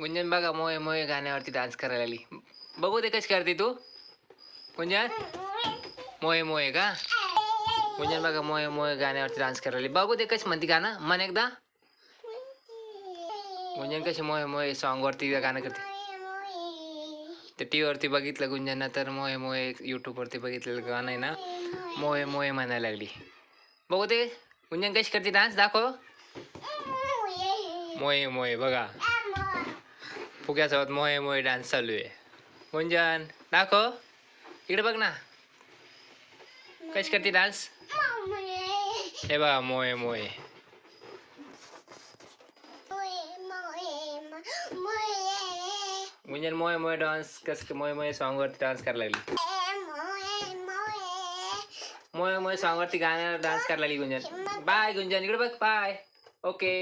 गुंजन बघा मोहे मोहे गाण्यावरती डान्स करायला लागली बघू दे कशी करते तू. गुंजन? मोहे मोहे का? गुंजन बघा मोहे मोहे गाण्यावरती डान्स करायला आली. बघू दे कशी म्हणते गाणं. मन एकदा. गुंजन कशी मोये मोये सॉन्गवरती गाणं करते. ते टी व्हीवरती बघितलं गुंजननं तर मोहे मोये यूट्यूबवरती बघितलेलं गाणं आहे ना. मोहे मोहे म्हणायला लागली. बघू दे. गुंजन कशी करते डान्स दाखव. मोहे मोहे बघा. फुग्यासोबत मोये मोये डान्स चालू आहे गुंजन दाखव इकडे बघ ना कशी करते डान्स हे बघा मोये मोये गुंजन मोये मोये डान्स कसं मोये मोये सॉन्गवरती डान्स करायला लागली मोये मोये सॉन्गवरती गाण्यावर डान्स करायला लागली गुंजन बाय गुंजन इकडे बघ बाय ओके